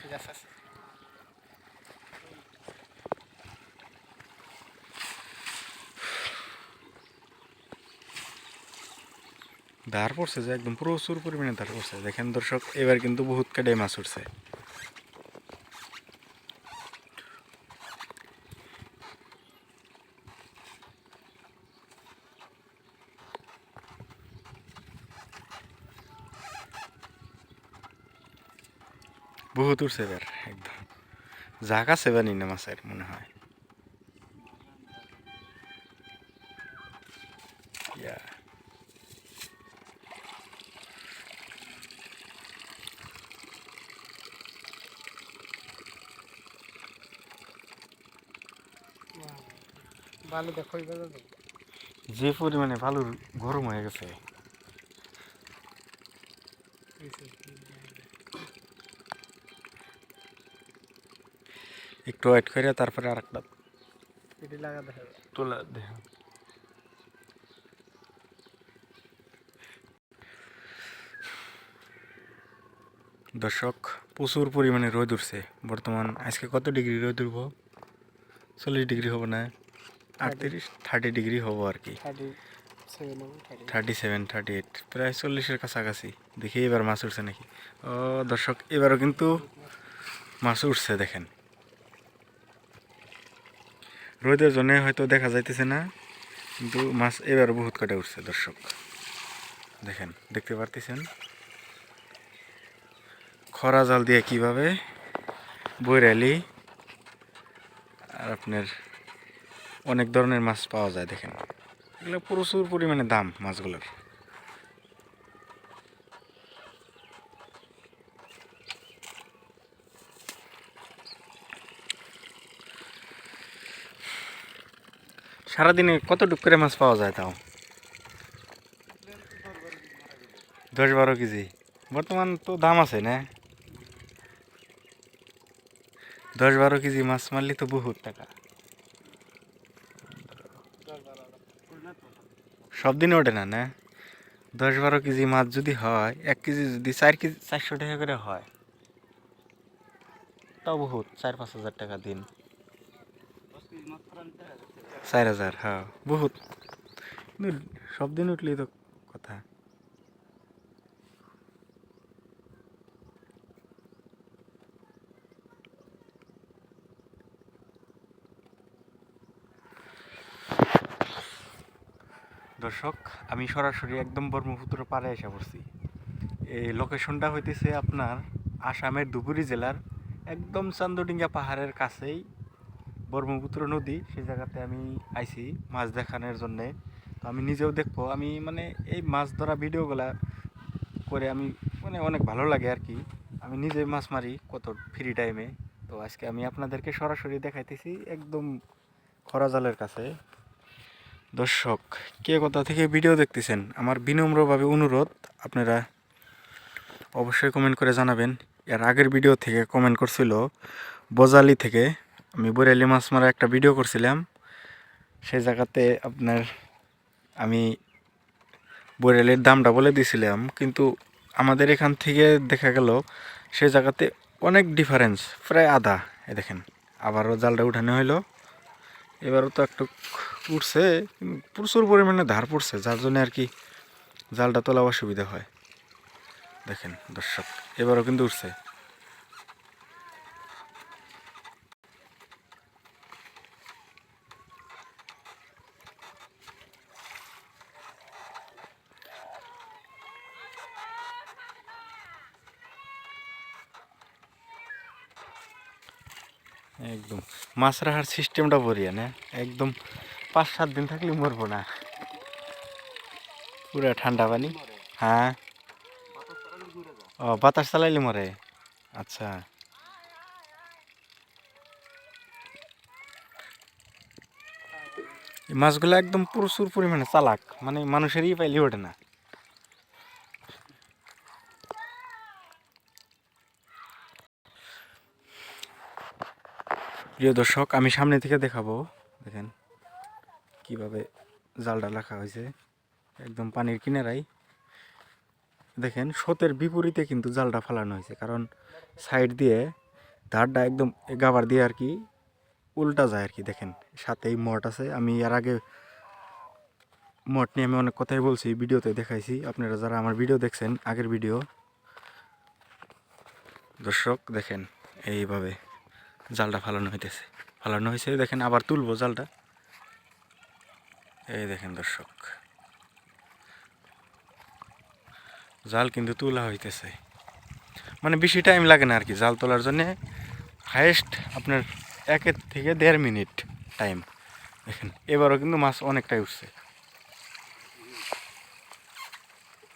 ঠিক আছে পড়ছে যে একদম প্রচুর পরিমাণে ধার পড়ছে। দেখেন দর্শক, এবার কিন্তু বহুত কাটাই মাছ উঠছে। বহুত উঠছে একদম। জাক আছে বা নিনা মাছের মনে হয়। ভালো দেখো যে পরিমাণে বালুর গরম হয়ে গেছে। একটু ওয়েট করে তারপরে আর একটা এটি লাগা দেখা তোলা দর্শক প্রচুর পরিমাণে রোদ উঠছে। বর্তমান আজকে কত ডিগ্রি রোদ উঠব? চল্লিশ ডিগ্রি হব না আটত্রিশ থার্টি ডিগ্রি হব আর কি। Thirty seven thirty thirty seven thirty eight প্রায় চল্লিশের কাছাকাছি। দেখি এবার মাছ উঠছে নাকি? ও দর্শক এবারও কিন্তু মাছ উঠছে দেখেন। রোদের জন্য হয়তো দেখা যাইতেছে না, কিন্তু মাছ এবার বহুত কাটে উঠছে, দর্শক। দেখেন, দেখতে পারতেছেন? খরা জাল দিয়ে কীভাবে বৈরালি আর আপনার অনেক ধরনের মাছ পাওয়া যায়, দেখেন। এগুলো প্রচুর পরিমাণে দাম মাছগুলোর। সারাদিনে কত টুক করে মাছ পাওয়া যায় তাও? দশ বারো কেজি। বর্তমান তো দাম আছে না? দশ বারো কেজি মাছ মারলে তো বহুত টাকা। সব দিনে ওঠে না না? দশ বারো কেজি মাছ যদি হয়, এক কেজি যদি চার কেজি, চারশো টাকা করে হয়, তাও বহুত, চার পাঁচ হাজার টাকা দিন। চার হাজার হ্যাঁ। বহুত। কিন্তু সব দিন উঠলেই তো কথা। দর্শক আমি সরাসরি একদম ব্রহ্মপুত্র পাড়ে এসে পড়ছি। এই লোকেশনটা হইতেছে আপনার আসামের ধুবুরি জেলার একদম চান্দডিঙ্গা পাহাড়ের কাছেই ব্রহ্মপুত্র নদী, সেই জায়গাতে আমি আইছি মাছ দেখানোর জন্যে। তো আমি নিজেও দেখব। আমি মানে এই মাছ ধরা ভিডিওগুলা করে আমি মানে অনেক ভালো লাগে আর কি। আমি নিজে মাছ মারি কত ফ্রি টাইমে তো আজকে আমি আপনাদেরকে সরাসরি দেখাইতেছি একদম খরা জালের কাছে। দর্শক, কে কোথা থেকে ভিডিও দেখতেছেন? আমার বিনম্রভাবে অনুরোধ, আপনারা অবশ্যই কমেন্ট করে জানাবেন। এর আগের ভিডিও থেকে কমেন্ট করছিল বজালি থেকে। আমি বরেলি মাছ মারা একটা ভিডিও করছিলাম। সেই জায়গাতে আপনার আমি বরেলির দামটা বলে দিয়েছিলাম কিন্তু আমাদের এখান থেকে দেখা গেল সেই জায়গাতে অনেক ডিফারেন্স প্রায় আধা এ দেখেন। আবারও জালটা উঠানো হইল। এবারও তো একটু উঠছে প্রচুর পরিমাণে ধার পড়ছে, যার জন্য আর কি জালটা তোলা অসুবিধা হয়। দেখেন দর্শক, এবারও কিন্তু উঠছে। একদম। মাছ রাখার সিস্টেমটা বরিয়া, না? একদম পাঁচ সাত দিন থাকলে মরবো না। পুরা ঠান্ডা পানি? হ্যাঁ। ও, বাতাস চালাইলে মরে? আচ্ছা। মাছগুলো একদম প্রচুর পরিমাণে চালাক। মানে মানুষেরই পাইলে ওঠে না। প্রিয় দর্শক, আমি সামনে থেকে দেখাবো। দেখেন কীভাবে জালটা রাখা হয়েছে। একদম পানির কিনারাই দেখেন, স্রোতের বিপরীতে কিন্তু জালটা ফালানো হয়েছে। কারণ সাইড দিয়ে ধারটা একদম গাবার দিয়ে আর কি উল্টা যায় আর কি। দেখেন, সাথেই মঠ আছে। আমি এর আগে মঠ নিয়ে আমি অনেক কথাই বলছি, ভিডিওতে দেখাইছি। আপনারা যারা আমার ভিডিও দেখছেন, আগের ভিডিও। দর্শক, দেখেন, এইভাবে। জালটা ফালানো হইতেছে। ফালানো হয়েছে দেখেন আবার তুলবো জালটা। এই দেখেন দর্শক। জাল কিন্তু তোলা হইতেছে। মানে বেশি টাইম লাগে না আর কি জাল তোলার জন্যে। হায়েস্ট আপনার একের থেকে দেড় মিনিট টাইম দেখেন, এবারও কিন্তু মাছ অনেকটাই উঠছে।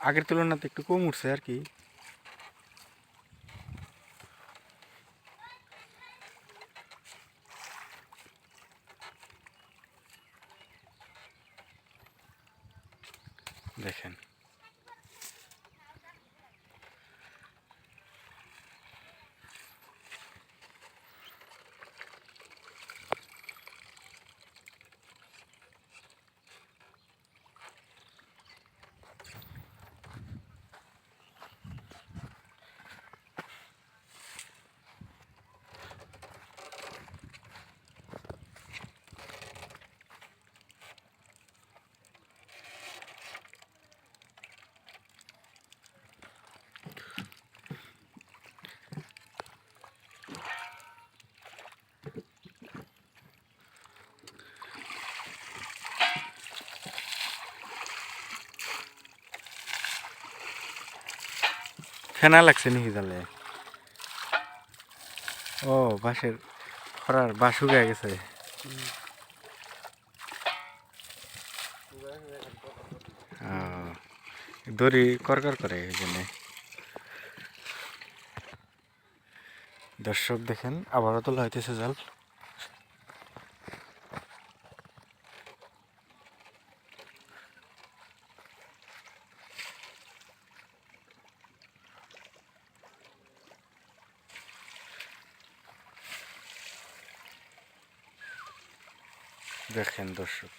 আগের তুলনাতে একটু কম উঠছে আর কি দেখেন। ফেনা লাগছে নাকি জালে ও, বাঁশের খরার বাঁশ শুকায় গেছে। দড়ি করকর করে এই জন্যে। দর্শক দেখেন, আবারও তোলা হইতেছে জাল। দেখেন দর্শক